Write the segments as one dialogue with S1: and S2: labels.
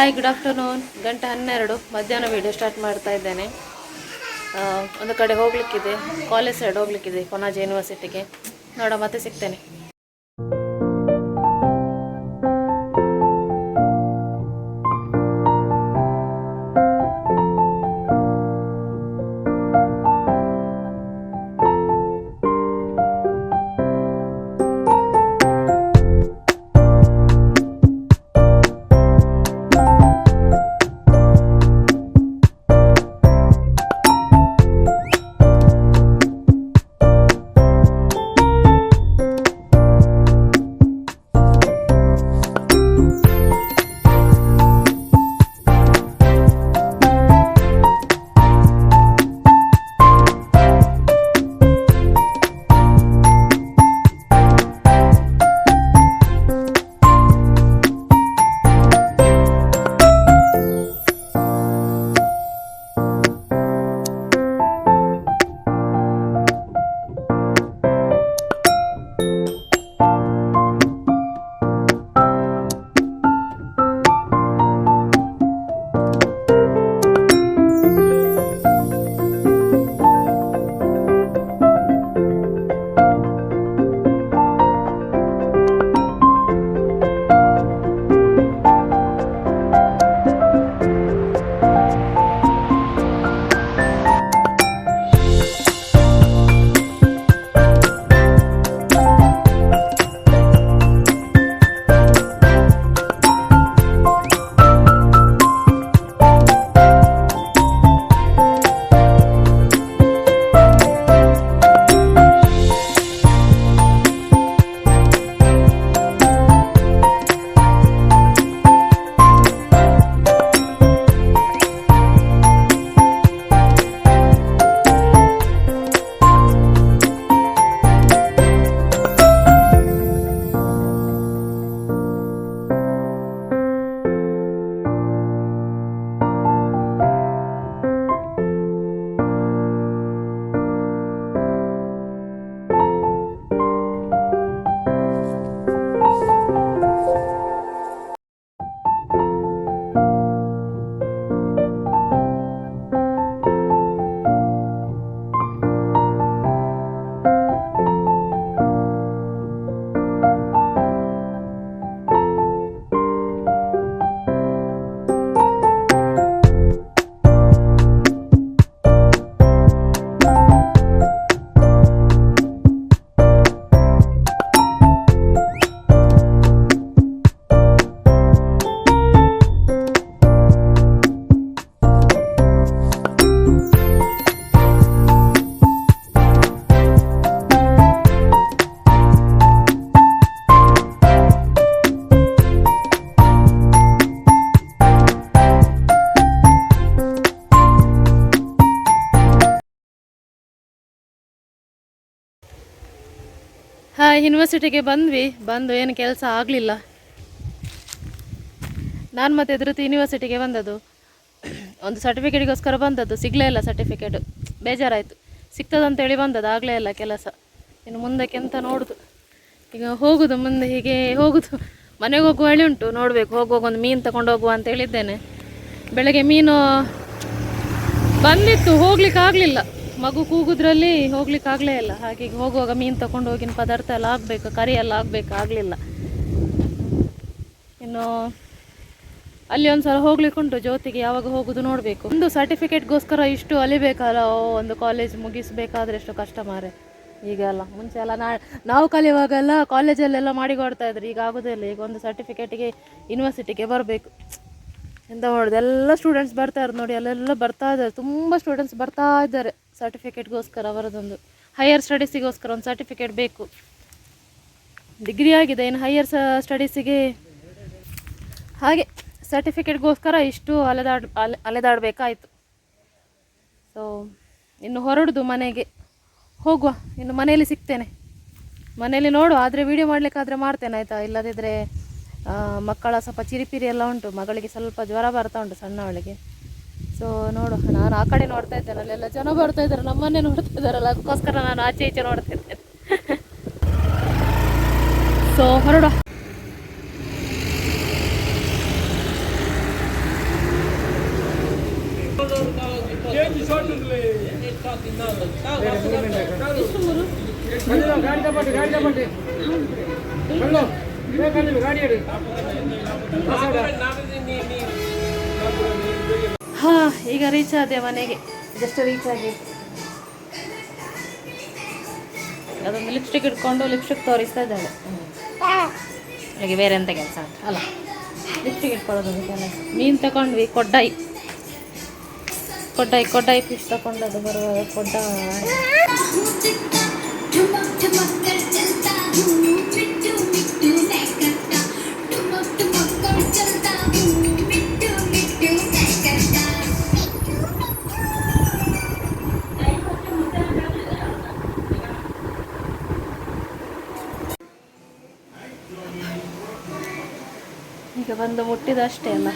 S1: Hi good afternoon ಗಂಟೆ ಹನ್ನೆರಡು. ಮಧ್ಯಾಹ್ನ ವೀಡಿಯೋ ಸ್ಟಾರ್ಟ್ ಮಾಡ್ತಾ ಇದ್ದೇನೆ. ಒಂದು ಕಡೆ ಹೋಗ್ಲಿಕ್ಕಿದೆ. College side ಹೋಗ್ಲಿಕ್ಕಿದೆ. ಕೊನಾಜ್ ಯೂನಿವರ್ಸಿಟಿಗೆ ನೋಡ ಮತ್ತೆ ಸಿಗ್ತೇನೆ. ಯೂನಿವರ್ಸಿಟಿಗೆ ಬಂದ್ವಿ. ಬಂದು ಏನು ಕೆಲಸ ಆಗಲಿಲ್ಲ. ನಾನು ಮತ್ತೆ ಧೃತಿ ಯೂನಿವರ್ಸಿಟಿಗೆ ಬಂದದ್ದು. ಒಂದು ಸರ್ಟಿಫಿಕೇಟಿಗೋಸ್ಕರ ಬಂದದ್ದು. ಸಿಗಲೇ ಇಲ್ಲ ಸರ್ಟಿಫಿಕೇಟ್ ಬೇಜಾರಾಯಿತು. ಸಿಗ್ತದಂತೇಳಿ ಬಂದದ್ದು. ಆಗಲೇ ಇಲ್ಲ ಕೆಲಸ. ಇನ್ನು ಮುಂದಕ್ಕೆ ಎಂತ ನೋಡುದು. ಈಗ ಹೋಗುದು, ಮುಂದೆ ಹೀಗೆ ಹೋಗುದು. ಮನೆಗೆ ಹೋಗುವ ಹೇಳಿ ಉಂಟು. ನೋಡಬೇಕು. ಹೋಗುವಾಗ ಒಂದು ಮೀನು ತಗೊಂಡು ಹೋಗುವ ಅಂತ ಹೇಳಿದ್ದೇನೆ. ಬೆಳಗ್ಗೆ ಮೀನು ಬಂದಿತ್ತು. ಹೋಗ್ಲಿಕ್ಕೆ ಆಗಲಿಲ್ಲ. ಮಗು ಕೂಗುದ್ರಲ್ಲಿ ಹೋಗ್ಲಿಕ್ಕೆ ಆಗಲೇ ಇಲ್ಲ. ಹಾಗೆ ಹೋಗುವಾಗ ಮೀನು ತಕೊಂಡು ಹೋಗಿನ ಪದಾರ್ಥ ಎಲ್ಲ ಆಗಬೇಕು, ಕರಿ ಎಲ್ಲ ಆಗಬೇಕು, ಆಗಲಿಲ್ಲ. ಇನ್ನು ಅಲ್ಲಿ ಒಂದ್ಸಲ ಹೋಗ್ಲಿಕ್ಕೆ ಉಂಟು ಜ್ಯೋತಿಗೆ, ಯಾವಾಗ ಹೋಗುದು ನೋಡಬೇಕು. ಒಂದು ಸರ್ಟಿಫಿಕೇಟ್ಗೋಸ್ಕರ ಇಷ್ಟು ಅಲಿಬೇಕಲ್ಲ ಒಂದು ಕಾಲೇಜ್ ಮುಗಿಸ್ಬೇಕಾದ್ರೆ ಎಷ್ಟು ಕಷ್ಟ ಮಾರೆ. ಈಗ ಎಲ್ಲ ಮುಂಚೆ ಎಲ್ಲ ನಾ, ನಾವು ಕಲಿಯುವಾಗೆಲ್ಲ ಕಾಲೇಜಲ್ಲೆಲ್ಲ ಮಾಡಿ ಕೊಡ್ತಾ ಇದ್ರು, ಈಗ ಆಗೋದಿಲ್ಲ ಈಗ ಒಂದು ಸರ್ಟಿಫಿಕೇಟಿಗೆ ಯೂನಿವರ್ಸಿಟಿಗೆ ಬರಬೇಕು. ಎಂತ ಮಾಡೋದು? ಎಲ್ಲ ಸ್ಟೂಡೆಂಟ್ಸ್ ಬರ್ತಾ ಇರೋದು ನೋಡಿ, ಅಲ್ಲೆಲ್ಲ ಬರ್ತಾ ಇದ್ದಾರೆ. ತುಂಬ ಸ್ಟೂಡೆಂಟ್ಸ್ ಬರ್ತಾ ಇದ್ದಾರೆ. ಸರ್ಟಿಫಿಕೇಟ್ಗೋಸ್ಕರ ಅವರದೊಂದು ಹೈಯರ್ ಸ್ಟಡೀಸಿಗೋಸ್ಕರ ಒಂದು ಸರ್ಟಿಫಿಕೇಟ್ ಬೇಕು. ಡಿಗ್ರಿ ಆಗಿದೆ, ಇನ್ನು ಹೈಯರ್ ಸ್ಟಡೀಸಿಗೆ ಹಾಗೆ ಸರ್ಟಿಫಿಕೇಟ್ಗೋಸ್ಕರ ಇಷ್ಟು ಅಲೆದಾಡ್, ಅಲೆ, ಅಲೆದಾಡಬೇಕಾಯಿತು. ಸೊ ಇನ್ನು ಹೊರಡುದು ಮನೆಗೆ. ಹೋಗುವ, ಇನ್ನು ಮನೆಯಲ್ಲಿ ಸಿಗ್ತೇನೆ. ಮನೆಯಲ್ಲಿ ನೋಡು, ಆದರೆ ವೀಡಿಯೋ ಮಾಡಲಿಕ್ಕಾದರೆ ಮಾಡ್ತೇನೆ, ಆಯಿತಾ? ಇಲ್ಲದಿದ್ದರೆ ಮಕ್ಕಳ ಸ್ವಲ್ಪ ಚಿರಿಪಿರಿ ಎಲ್ಲ ಉಂಟು, ಮಗಳಿಗೆ ಸ್ವಲ್ಪ ಜ್ವರ ಬರ್ತಾ ಉಂಟು ಸಣ್ಣವಳಿಗೆ. ಸೊ ನೋಡು ನಾನು ಆ ಕಡೆ ನೋಡ್ತಾ ಇದ್ದೇನೆ, ಅಲ್ಲೆಲ್ಲ ಜನ ಬರ್ತಾ ಇದ್ದಾರೆ ನಮ್ಮನ್ನೇ ನೋಡ್ತಾ ಇದ್ದಾರಲ್ಲ ಅದಕ್ಕೋಸ್ಕರ ನಾನು ಆಚೆ ಈಚೆ ನೋಡ್ತಾ ಇದ್ದೇನೆ. ಸೊ ಹೊರಡ.
S2: ಗಾಡಿ
S1: ಹಾ ಈಗ ರೀಚ್ ಆದೆ ಮನೆಗೆ. ಜಸ್ಟ್ ರೀಚ್ ಆಗಿ. ಅದೊಂದು ಲಿಪ್ಸ್ಟಿಕ್ ಇಟ್ಕೊಂಡು ಲಿಪ್ಸ್ಟಿಕ್ ತೋರಿಸ್ತಾ ಇದ್ದಾಳೆ. ಹಾಗೆ ಬೇರೆ ಎಂತ ಕೆಲಸ ಅಲ್ಲ ಲಿಪ್ಸ್ಟಿಕ್ ಇಟ್ಕೊಳ್ಳೋದು ಕೆಲಸ ಮೀನು ತಗೊಂಡ್ವಿ ಕೊಡ್ಡಾಯಿ. ಕೊಡ್ಡಾಯಿ ಕೊಡ್ಡಾಯಿ ಫಿಶ್ ತಗೊಂಡದು ಬರುವಾಗ ಕೊಡ್ಡಾಯಿ ಈಗ ಬಂದು ಮುಟ್ಟಿದಷ್ಟೇ ಅಲ್ಲ.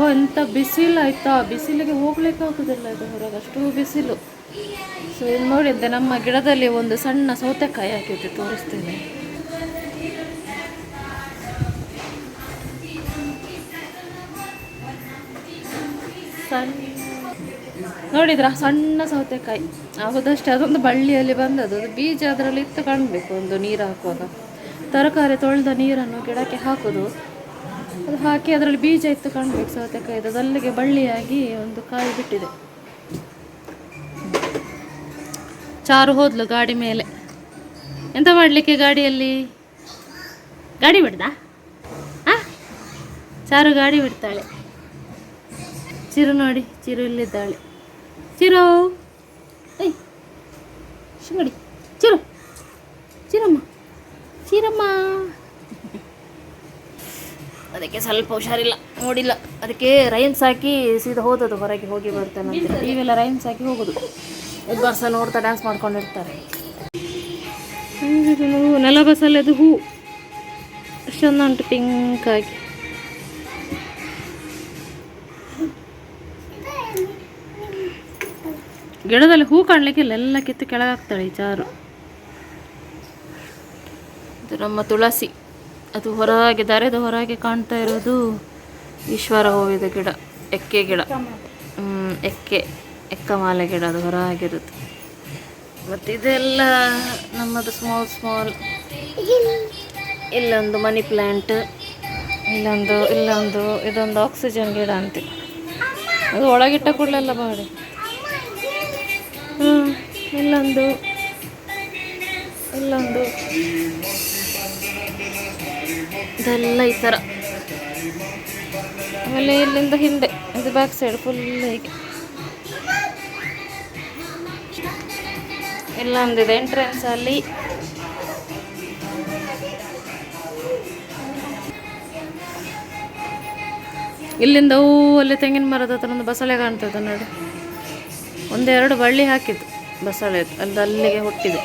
S1: ಓ ಎಂಥ ಬಿಸಿಲು ಆಯ್ತಾ? ಬಿಸಿಲಿಗೆ ಹೋಗ್ಲಿಕ್ಕೆ ಆಗೋದಿಲ್ಲ ಇದು ಹೊರಗೆ. ಅಷ್ಟು ಬಿಸಿಲು. ಸೊ ಇಲ್ಲಿ ನೋಡಿದ್ದೆ ನಮ್ಮ ಗಿಡದಲ್ಲಿ ಒಂದು ಸಣ್ಣ ಸೌತೆಕಾಯಿ ಹಾಕಿದ್ದೆ ತೋರಿಸ್ತೇನೆ. ಸಣ್ಣ ನೋಡಿದ್ರ? ಸಣ್ಣ ಸೌತೆಕಾಯಿ. ಆಗೋದಷ್ಟೇ ಅದೊಂದು ಬಳ್ಳಿಯಲ್ಲಿ ಬಂದದ್ದು. ಅದು ಬೀಜ ಅದರಲ್ಲಿ ಇತ್ತು ಕಾಣಬೇಕು, ಒಂದು ನೀರು ಹಾಕುವಾಗ. ತರಕಾರಿ ತೊಳೆದ ನೀರನ್ನು ಗಿಡಕ್ಕೆ ಹಾಕೋದು. ಅದು ಹಾಕಿ ಅದರಲ್ಲಿ ಬೀಜ ಇತ್ತು ಕಾಣಬೇಕು ಸೌತೆಕಾಯಿ ಅದು ಅಲ್ಲಿಗೆ ಬಳ್ಳಿಯಾಗಿ ಒಂದು ಕಾಯಿ ಬಿಟ್ಟಿದೆ. ಚಾರು ಹೋದ್ಲು ಗಾಡಿ ಮೇಲೆ. ಎಂತ ಮಾಡಲಿಕ್ಕೆ ಗಾಡಿಯಲ್ಲಿ? ಗಾಡಿ ಬಿಡ್ದಾ? ಆ? ಚಾರು ಗಾಡಿ ಬಿಡ್ತಾಳೆ. ಚಿರು ನೋಡಿ, ಚಿರು ಇಲ್ಲಿದ್ದಾಳೆ. ಚಿರು, ಏಯ್, ಶಿಂಗಡಿ. ಚಿರಮ್ಮ ಅದಕ್ಕೆ ಸ್ವಲ್ಪ ಹುಷಾರಿಲ್ಲ. ನೋಡಿಲ್ಲ. ಅದಕ್ಕೆ ರೈನ್ಸ್ ಹಾಕಿ ಸೀದಾ ಹೋದದು ಹೊರಗೆ ಹೋಗಿ ಬರ್ತಾನೆ ಅಂತ. ಇವೆಲ್ಲ ರೈನ್ಸ್ ಹಾಕಿ ಹೋಗೋದು. ಉದ್ವಾಸ ನೋಡ್ತಾ ಡ್ಯಾನ್ಸ್ ಮಾಡ್ಕೊಂಡಿರ್ತಾರೆ. ನೆಲ ನೆಲ ಅದು ಹೂ. ಅಷ್ಟು ಚಂದ ಉಂಟು ಪಿಂಕ್ ಆಗಿ. ಗಿಡದಲ್ಲಿ ಹೂ ಕಾಣಲಿಕ್ಕೆ ಎಲ್ಲ ಕಿತ್ತು ಕೆಳಗಾಗ್ತಾಳೆ ಈ ಚಾರು. ಇದು ನಮ್ಮ ತುಳಸಿ. ಅದು ಹೊರಗೆ ದರೆದ ಹೊರಗೆ ಕಾಣ್ತಾ ಇರೋದು ಈಶ್ವರ ಹೂವಿದ ಗಿಡ ಎಕ್ಕೆ ಗಿಡ. ಹ್ಮ್, ಎಕ್ಕೆ ಎಕ್ಕಮಾಲೆ ಗಿಡ ಅದು ಹೊರಗಿರುತ್ತೆ ಮತ್ತು ಇದೆಲ್ಲ ನಮ್ಮದು ಸ್ಮಾಲ್ ಸ್ಮಾಲ್ ಇಲ್ಲೊಂದು ಮನಿ ಪ್ಲ್ಯಾಂಟ್ ಇಲ್ಲೊಂದು ಇಲ್ಲೊಂದು ಇದೊಂದು ಆಕ್ಸಿಜನ್ ಗಿಡ ಅಂತೆ. ಅದು ಒಳಗಿಟ್ಟ ಕೂಡಲೆಲ್ಲ ಬಾಡಿ ಹ್ಞೂ ಇಲ್ಲೊಂದು ಇಲ್ಲೊಂದು. ಇದೆಲ್ಲ ಈ ಥರ. ಆಮೇಲೆ ಇಲ್ಲಿಂದ ಹಿಂದೆ, ಇದು ಬ್ಯಾಕ್ ಸೈಡ್ ಫುಲ್ ಹೀಗೆ. ಇಲ್ಲೊಂದಿದೆ ಎಂಟ್ರೆನ್ಸ್ ಅಲ್ಲಿ. ಇಲ್ಲಿಂದ ಹೂ ಅಲ್ಲಿ ತೆಂಗಿನ ಮರದ ಹತ್ರ ಒಂದು ಬಸಳೆ ಕಾಣ್ತದೆ ನೋಡಿ. ಒಂದೆರಡು ಬಳ್ಳಿ ಹಾಕಿದ್ದು ಬಸಳೆ ಅಲ್ಲಿ ಅಲ್ಲಿಗೆ ಹುಟ್ಟಿದೆ.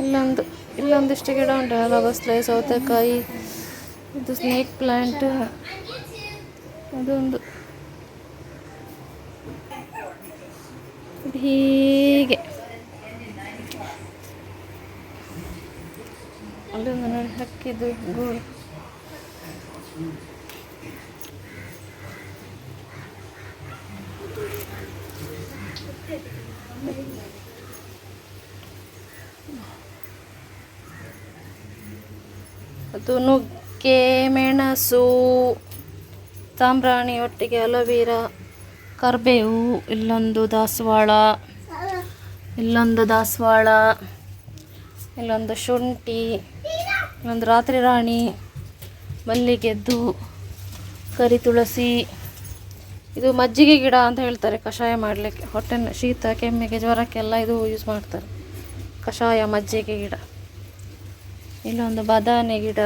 S1: ಇಲ್ಲೊಂದು, ಇಲ್ಲೊಂದಿಷ್ಟು ಗಿಡ ಉಂಟು ಬಸಳೆ ಸೌತೆಕಾಯಿ, ಇದು ಸ್ನೇಕ್ ಪ್ಲ್ಯಾಂಟ್ ಅದೊಂದು. ಹೀಗೆ. ಅಲ್ಲೊಂದು ನೋಡಿ, ಹಕ್ಕಿದು ಗೂಡು ಅದು ನುಗ್ಗೆ, ಮೆಣಸು ಸಾಂಬ್ರಾಣಿ ಒಟ್ಟಿಗೆ ಅಲೋವೀರಾ, ಕರಿಬೇವು, ಇಲ್ಲೊಂದು ದಾಸವಾಳ ಇಲ್ಲೊಂದು ದಾಸವಾಳ, ಇಲ್ಲೊಂದು ಶುಂಠಿ, ಇಲ್ಲೊಂದು ರಾತ್ರಿ ರಾಣಿ, ಮಲ್ಲಿಗೆದ್ದು, ಕರಿ ತುಳಸಿ. ಇದು ಮಜ್ಜಿಗೆ ಗಿಡ ಅಂತ ಹೇಳ್ತಾರೆ ಕಷಾಯ ಮಾಡಲಿಕ್ಕೆ. ಹೊಟ್ಟೆ ಶೀತ, ಕೆಮ್ಮಿಗೆ, ಜ್ವರಕ್ಕೆಲ್ಲ ಇದು ಯೂಸ್ ಮಾಡ್ತಾರೆ. ಕಷಾಯ, ಮಜ್ಜಿಗೆ ಗಿಡ. ಇಲ್ಲೊಂದು ಬದಾನೆ ಗಿಡ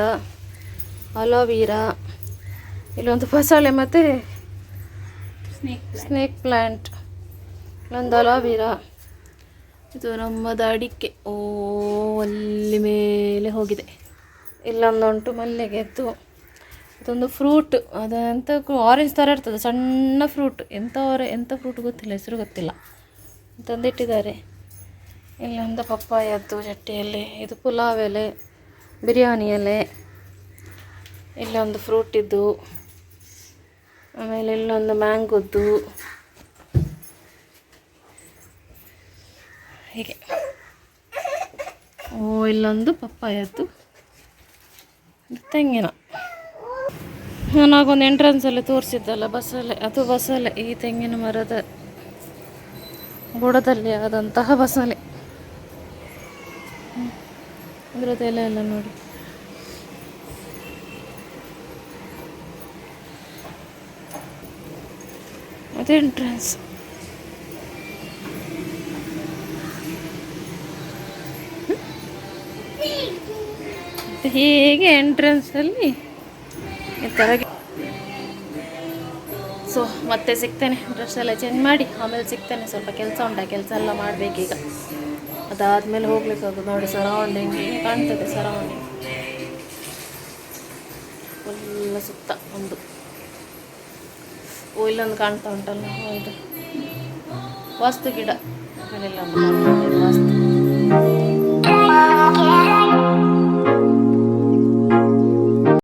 S1: ಅಲೋವೀರಾ ಇಲ್ಲೊಂದು ಬಸಳೆ ಮತ್ತು ಸ್ನೇಕ್ ಸ್ನೇಕ್ ಪ್ಲ್ಯಾಂಟ್ ಇಲ್ಲೊಂದು ಅಲೋವೀರಾ ಇದು ನಮ್ಮದು ಅಡಿಕೆ. ಓ ಅಲ್ಲಿ ಮೇಲೆ ಹೋಗಿದೆ. ಇಲ್ಲೊಂದುಂಟು ಮಲ್ಲಿಗೆದ್ದು ಇದೊಂದು ಫ್ರೂಟ್ ಅದಂತ ಆರೆಂಜ್ ಥರ ಇರ್ತದೆ ಸಣ್ಣ ಫ್ರೂಟ್ ಎಂಥ ಆರೆ ಎಂಥ ಫ್ರೂಟ್ ಗೊತ್ತಿಲ್ಲ ಹೆಸರು ಗೊತ್ತಿಲ್ಲ. ತಂದಿಟ್ಟಿದ್ದಾರೆ. ಇಲ್ಲೊಂದು ಪಪ್ಪಾಯದ್ದು ಚಟ್ಟಿಯಲ್ಲಿ ಇದು ಪುಲಾವ್ ಎಲೆ. ಬಿರಿಯಾನಿ ಎಲೆ ಇಲ್ಲೊಂದು ಫ್ರೂಟಿದ್ದು ಆಮೇಲೆ ಇಲ್ಲೊಂದು ಮ್ಯಾಂಗೋದ್ದು ಹೀಗೆ. ಓ, ಇಲ್ಲೊಂದು ಪಪ್ಪಾಯದ್ದು ತೆಂಗಿನ. ನಾನಾಗೊಂದು ಎಂಟ್ರೆನ್ಸಲ್ಲಿ ತೋರಿಸಿದ್ದಲ್ಲ ಬಸಲೆ ಅದು ಬಸಳೆ, ಈ ತೆಂಗಿನ ಮರದ ಬುಡದಲ್ಲಿ ಆದಂತಹ ಬಸಳೆ. ಎಲೆ ಎಲ್ಲ ನೋಡಿ. ಮತ್ತೆ ಎಂಟ್ರೆನ್ಸ್ ಹೀಗೆ ಎಂಟ್ರೆನ್ಸಲ್ಲಿ ಅಲ್ಲಿ? ಸೊ ಮತ್ತೆ ಸಿಗ್ತೇನೆ. ಡ್ರೆಸ್ ಎಲ್ಲ ಚೇಂಜ್ ಮಾಡಿ, ಆಮೇಲೆ ಸಿಗ್ತೇನೆ. ಸ್ವಲ್ಪ ಕೆಲಸ ಉಂಟ, ಕೆಲಸ ಎಲ್ಲ ಮಾಡಬೇಕೀಗ. ಅದಾದಮೇಲೆ ಹೋಗ್ಲಿಕ್ಕಾಗೋದು ನೋಡಿ ಸರೌಂಡಿಂಗ್ ಕಾಣ್ತದೆ ಸರೌಂಡಿಂಗ್ ಫುಲ್ಲ ಸುತ್ತ ಒಂದು. ಓ, ಇಲ್ಲೊಂದು ಕಾಣ್ತಾ ಉಂಟಲ್ಲ ಇದು ವಾಸ್ತು ಗಿಡ. ಇಲ್ಲ ವಾಸ್ತು.